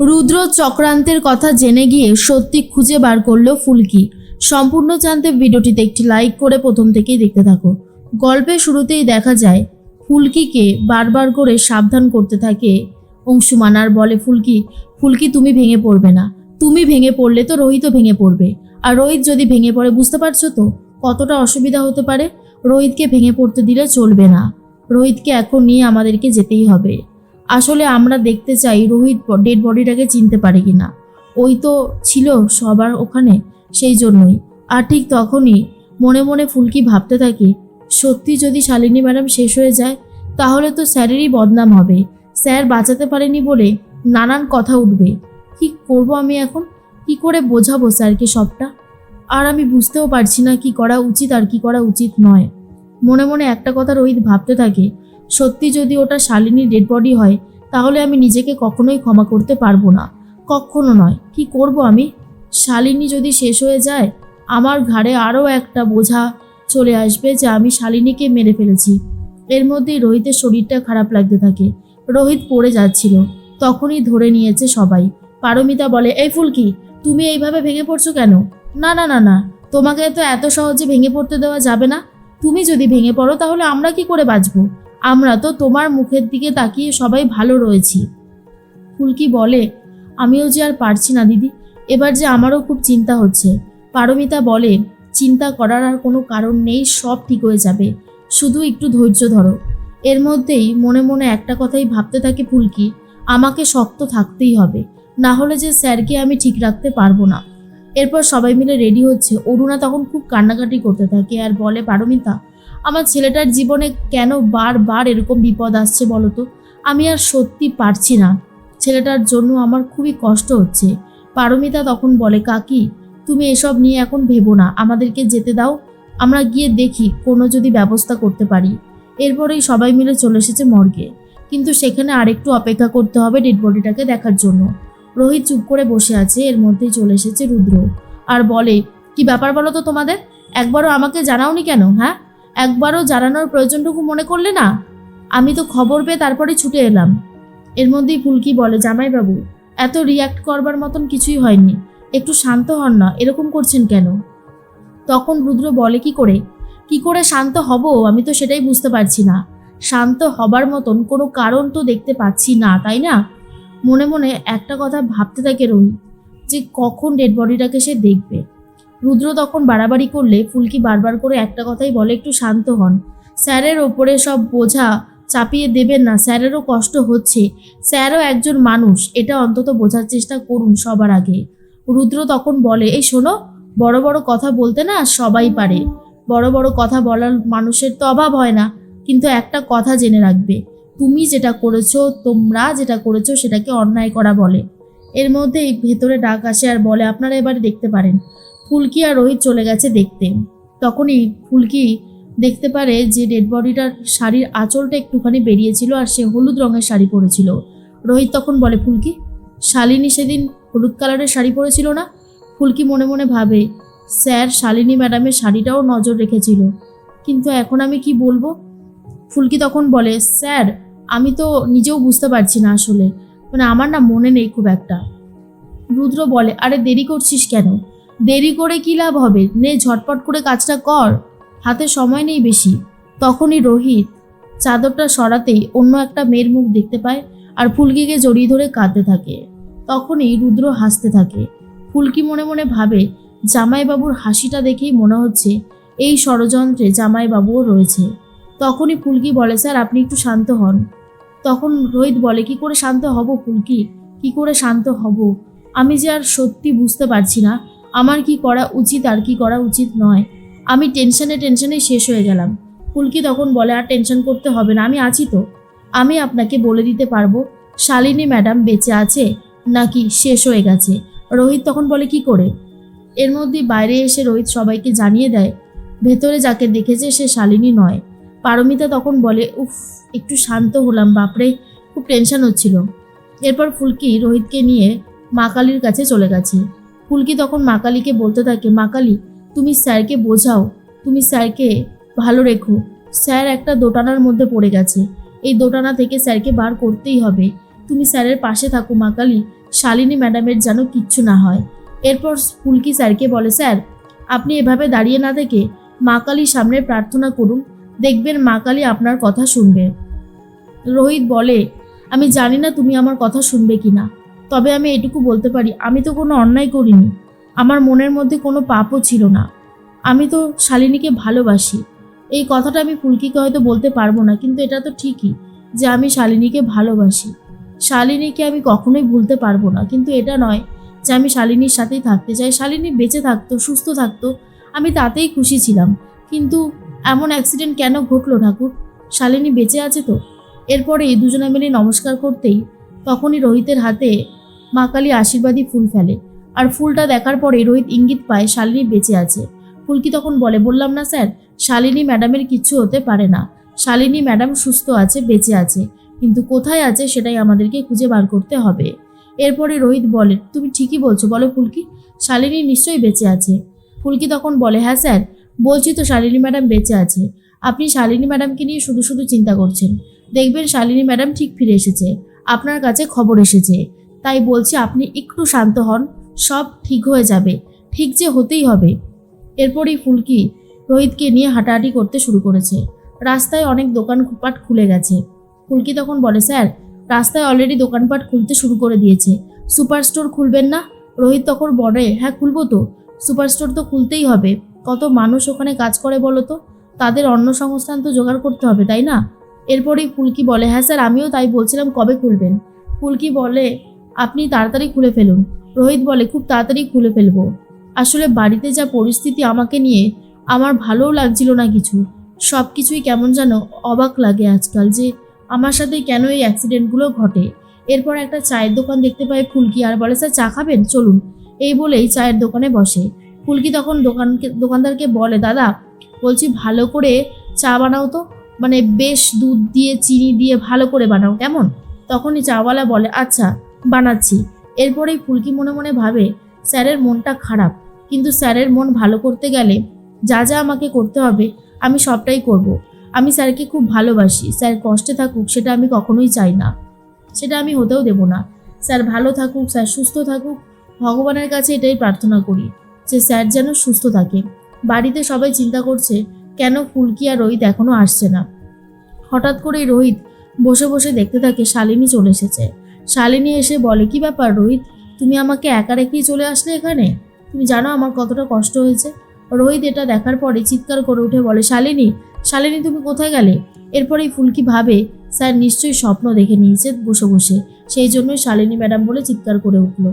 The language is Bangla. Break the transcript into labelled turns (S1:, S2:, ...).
S1: রুদ্র চক্রান্তের কথা জেনে গিয়ে সত্যি খুঁজে বার করল ফুলকি। সম্পূর্ণ জানতে ভিডিওটিতে একটি লাইক করে প্রথম থেকেই দেখতে থাকো। গল্পের শুরুতেই দেখা যায়, ফুলকিকে বারবার করে সাবধান করতে থাকে অংশুমান। আর বলে, ফুলকি ফুলকি, তুমি ভেঙে পড়বে না। তুমি ভেঙে পড়লে তো রোহিতও ভেঙে পড়বে। আর রোহিত যদি ভেঙে পড়ে, বুঝতে পারছ তো কতটা অসুবিধা হতে পারে? রোহিতকে ভেঙে পড়তে দিলে চলবে না। রোহিতকে এখন নিয়ে আমাদেরকে যেতেই হবে। আসলে আমরা দেখতে চাই রোহিত ডেড বডিটাকে চিনতে পারে কিনা। ওই তো ছিল সবার ওখানে সেই জন্যই। আর ঠিক তখনই মনে মনে ফুলকি ভাবতে থাকে, সত্যি যদি শালিনী ম্যাডাম শেষ হয়ে যায়, তাহলে তো স্যারেরই বদনাম হবে। স্যার বাঁচাতে পারেনি বলে নানান কথা উঠবে। কি করব আমি এখন? কি করে বোঝাবো স্যারকে সবটা? আর আমি বুঝতেও পারছি না কি করা উচিত আর কি করা উচিত নয়। মনে মনে একটা কথা রোহিত ভাবতে থাকে সত্যি যদি ওটা শালিনীর ডেড বডি হয়, তাহলে আমি নিজেকে কখনোই ক্ষমা করতে পারব না। কখনো নয়। কি করব আমি? শালিনী যদি শেষ হয়ে যায়, আমার ঘাড়ে আরও একটা বোঝা চলে আসবে যে আমি শালিনীকে মেরে ফেলেছি। এর মধ্যেই রোহিতের শরীরটা খারাপ লাগতে থাকে। রোহিত পড়ে যাচ্ছিল। তখনই ধরে নিয়েছে সবাই। পারমিতা বলে, এই ফুলকি, তুমি এইভাবে ভেঙে পড়ছো কেন? না না না না। তোমাকে তো এত সহজে ভেঙে পড়তে দেওয়া যাবে না। তুমি যদি ভেঙে পড়ো, তাহলে আমরা কি করে বাঁচবো? আমরা তো তোমার মুখের দিকে তাকিয়ে সবাই ভালো রয়েছি। ফুলকি বলে, আমিও যে আর পারছি না, দিদি। এবার যে আমারও খুব চিন্তা হচ্ছে। পারমিতা বলে, চিন্তা করার আর কোনো কারণ নেই, সব ঠিক হয়ে যাবে। শুধু একটু ধৈর্য ধরো। এর মধ্যেই মনে মনে একটা কথাই ভাবতে থাকে ফুলকি, আমাকে শক্ত থাকতেই হবে। না হলে যে স্যারকে আমি ঠিক রাখতে পারব না। এরপর সবাই মিলে রেডি হচ্ছে। অরুণা তখন খুব কান্নাকাটি করতে থাকে আর বলে, পারমিতা আমার ছেলেটার জীবনে কেন বারবার এরকম বিপদ আসছে বলো তো আমি আর সত্যি পারছি না। ছেলেটার জন্য আমার খুবই কষ্ট হচ্ছে। পারমিতা তখন বলে, কাকি, তুমি এসব নিয়ে এখন ভেবো না। আমাদেরকে যেতে দাও। আমরা গিয়ে দেখি, কোনো যদি ব্যবস্থা করতে পারি। এরপরেই সবাই মিলে চলে এসেছে মর্গে। কিন্তু সেখানে আরেকটু অপেক্ষা করতে হবে ডেড বডিটাকে দেখার জন্য। রোহিত চুপ করে বসে আছে, এর মধ্যেই চলে এসেছে রুদ্র। আর বলে, কি ব্যাপার বলো তো তোমাদের? একবারও আমাকে জানাওনি কেন হ্যাঁ? একবারও জানানোর প্রয়োজনটুকু মনে করলে না? আমি তো খবর পেয়ে তারপরে ছুটে এলাম। এর মধ্যেই ফুলকি বলে, জামাইবাবু, এত রিয়াক্ট করবার মতন কিছুই হয়নি। একটু শান্ত হন না, এরকম করছেন কেন? তখন রুদ্র বলে, কি করে? কি করে শান্ত হব? আমি তো সেটাই বুঝতে পারছি না। শান্ত হবার মতন কোনো কারণ তো দেখতে পাচ্ছি না, তাই না? মনে মনে একটা কথা ভাবতে থাকে রোহিত, যে কখন ডেড বডিটাকে সে দেখবে। রুদ্র তখন বাড়াবাড়ি করলে ফুলকি বারবার করে একটা কথাই বলে, একটু শান্ত হন। স্যারের ওপরে সব বোঝা চাপিয়ে দেবেন না, স্যারেরও কষ্ট হচ্ছে। স্যারও একজন মানুষ, এটা অন্তত বোঝার চেষ্টা করুন সবার আগে। রুদ্র তখন বলে, এই শোনো, বড় বড় কথা বলতে না সবাই পারে। বড় বড় কথা বলার মানুষের তো অভাব হয় না, কিন্তু একটা কথা জেনে রাখবে। তুমি যেটা করেছ, তোমরা যেটা করেছ, সেটাকে অন্যায় করা বলে। এর মধ্যেই ভেতরে ডাক আসে আর বলে, আপনারা এবারে দেখতে পারেন। ফুলকি আর রোহিত চলে গেছে দেখতে। তখনই ফুলকি দেখতে পারে যে ডেড বডিটার শাড়ির আঁচলটা একটুখানি বেরিয়েছিল আর সে হলুদ রঙের শাড়ি পরেছিল। রোহিত তখন বলে, ফুলকি, শালিনী সেদিন হলুদ কালারের শাড়ি পরেছিল না? ফুলকি মনে মনে ভাবে, স্যার, শালিনী ম্যাডামের শাড়িটাও নজর রেখেছিল। কিন্তু এখন আমি কি বলব? ফুলকি তখন বলে, স্যার, আমি তো নিজেও বুঝতে পারছি না আসলে। মানে আমার না মনে নেই খুব একটা। রুদ্র বলে, আরে দেরি করছিস কেন? দেরি করে কি লাভ হবে? নে, ঝটপট করে কাজটা কর। হাতে সময় নেই বেশি। তখনই রোহিত চাদরটা সরাতেই অন্য একটা মেয়ের মুখ দেখতে পায় আর ফুলকিকে জড়িয়ে ধরে কাঁদতে থাকে। তখনই রুদ্র হাসতে থাকে। ফুলকি মনে মনে ভাবে, জামাইবাবুর হাসিটা দেখেই মনে হচ্ছে এই ষড়যন্ত্রে জামাইবাবুও রয়েছে। তখনই ফুলকি বলে, স্যার, আপনি একটু শান্ত হন। তখন রোহিত বলে, কি করে শান্ত হব ফুলকি? কি করে শান্ত হব? আমি যে আর সত্যি বুঝতে পারছি না। আমার কি করা উচিত, আর কি করা উচিত নয়। আমি টেনশনে টেনশনে শেষ হয়ে গেলাম। ফুলকি তখন বলে, আর টেনশন করতে হবে না, আমি আছি তো। আমি আপনাকে বলে দিতে পারব, শালিনী ম্যাডাম বেঁচে আছে নাকি শেষ হয়ে গেছে? রোহিত তখন বলে, কি করে? এর মধ্যে বাইরে এসে রোহিত সবাইকে জানিয়ে দেয়, ভেতরে যাকে দেখেছে সে শালিনী নয়। পারমিতা তখন বলে, উফ, একটু শান্ত হলাম, বাপরে, খুব টেনশন হচ্ছিল। এরপর ফুলকি রোহিতকে নিয়ে মা কালীর কাছে চলে গেছে। ফুলকি তখন মা কালীকে বলতে থাকে মা কালী তুমি স্যারকে বোঝাও। তুমি স্যারকে ভালো রেখো। স্যার একটা দোটানার মধ্যে পড়ে গেছে। এই দোটানা থেকে স্যারকে বার করতেই হবে। তুমি স্যারের পাশে থাকো মা কালী শালিনী ম্যাডামের যেন কিচ্ছু না হয়। এরপর ফুলকি স্যারকে বলে, স্যার, আপনি এভাবে দাঁড়িয়ে না থেকে মা কালীর সামনে প্রার্থনা করুন। দেখবেন মা কালী আপনার কথা শুনবে। রোহিত বলে, আমি জানি না তুমি আমার কথা শুনবে কি না তবে আমি এটুকু বলতে পারি, আমি তো কোনো অন্যায় করিনি। আমার মনের মধ্যে কোনো পাপও ছিল না। আমি তো শালিনীকে ভালোবাসি। এই কথাটা আমি ফুলকিকে হয়তো বলতে পারব না, কিন্তু এটা তো ঠিকই যে আমি শালিনীকে ভালোবাসি। শালিনীকে আমি কখনোই ভুলতে পারব না, কিন্তু এটা নয় যে আমি শালিনীর সাথেই থাকতে চাই। শালিনী বেঁচে থাকতো, সুস্থ থাকতো, আমি তাতেই খুশি ছিলাম। কিন্তু এমন অ্যাক্সিডেন্ট কেন ঘটলো ঠাকুর? শালিনী বেঁচে আছে তো? এরপরে দুজনে মিলে নমস্কার করতেই তখনই রোহিতের হাতে মা কালী আশীর্বাদী ফুল ফেলে। আর ফুলটা দেখার পরে রোহিত ইঙ্গিত পায়, শালিনী বেঁচে আছে। ফুলকি তখন বলে, বললাম না স্যার, শালিনী ম্যাডামের কিচ্ছু হতে পারে না। শালিনী ম্যাডাম সুস্থ আছে, বেঁচে আছে। কিন্তু কোথায় আছে সেটাই আমাদেরকে খুঁজে বার করতে হবে। এরপরে রোহিত বলে, তুমি ঠিকই বলছো, বলো ফুলকি, শালিনী নিশ্চয়ই বেঁচে আছে। ফুলকি তখন বলে হ্যাঁ স্যার, বলছি তো শালিনী ম্যাডাম বেঁচে আছে। আপনি শালিনী ম্যাডামকে নিয়ে শুধু শুধু চিন্তা করছেন। দেখবেন শালিনী ম্যাডাম ঠিক ফিরে এসেছে। আপনার কাছে খবর এসেছে। তাই বলছি আপনি একটু শান্ত হন, সব ঠিক হয়ে যাবে, ঠিক যে হতেই হবে। এরপরই ফুলকি রোহিতকে নিয়ে হাঁটাহাঁটি করতে শুরু করেছে। রাস্তায় অনেক দোকান দোকানপাট খুলে গেছে। ফুলকি তখন বলে, স্যার, রাস্তায় অলরেডি দোকানপাট খুলতে শুরু করে দিয়েছে। সুপার স্টোর খুলবেন না? রোহিত তখন বলে হ্যাঁ খুলবো তো। সুপার স্টোর তো খুলতেই হবে। কত মানুষ ওখানে কাজ করে বলো তো? তাদের অন্য সংস্থান তো জোগাড় করতে হবে, তাই না? এরপরেই ফুলকি বলে হ্যাঁ স্যার, আমিও তাই বলছিলাম, কবে খুলবেন? ফুলকি বলে, আপনি তাড়াতাড়ি খুলে ফেলুন। রোহিত বলে, খুব তাড়াতাড়ি খুলে ফেলব। আসলে বাড়িতে যা পরিস্থিতি আমাকে নিয়ে, আমার ভালোও লাগছিল না কিছু। সব কিছুই কেমন যেন অবাক লাগে আজকাল যে আমার সাথে কেন এই অ্যাক্সিডেন্টগুলো ঘটে। এরপর একটা চায়ের দোকান দেখতে পায় ফুলকি আর বলে, স্যার, চা খাবেন? চলুন। এই বলেই চায়ের দোকানে বসে। ফুলকি তখন দোকানকে, দোকানদারকে বলে, দাদা, বলছি ভালো করে চা বানাও তো। মানে বেশ দুধ দিয়ে, চিনি দিয়ে ভালো করে বানাও। কেমন? তখনই চাওয়ালা বলে আচ্ছা বানাচ্ছি। এরপরেই ফুলকি মনে মনে ভাবে, স্যারের মনটা খারাপ। কিন্তু স্যারের মন ভালো করতে গেলে যা যা আমাকে করতে হবে, আমি সবটাই করব। আমি স্যারকে খুব ভালোবাসি। স্যার কষ্টে থাকুক, সেটা আমি কখনোই চাই না। সেটা আমি হতেও দেব না। স্যার ভালো থাকুক, স্যার সুস্থ থাকুক, ভগবানের কাছে এটাই প্রার্থনা করি, যে স্যার যেন সুস্থ থাকে। বাড়িতে সবাই চিন্তা করছে কেন ফুলকি আর রোহিত এখনও আসছে না? হঠাৎ করেই রোহিত বসে বসে দেখতে থাকে শালিনী চলে এসেছে। শালিনী এসে বলে, কি ব্যাপার রোহিত? তুমি আমাকে একা রেখেই চলে আসলে এখানে? তুমি জানো আমার কতটা কষ্ট হয়েছে? রোহিত এটা দেখার পরে চিৎকার করে উঠে বলে, শালিনী শালিনী, তুমি কোথায় গেলে? এরপরেই ফুলকি ভাবে, স্যার, নিশ্চয়ই স্বপ্ন দেখে নিয়েছে বসে বসে। সেই জন্যই শালিনী ম্যাডাম বলে চিৎকার করে উঠল।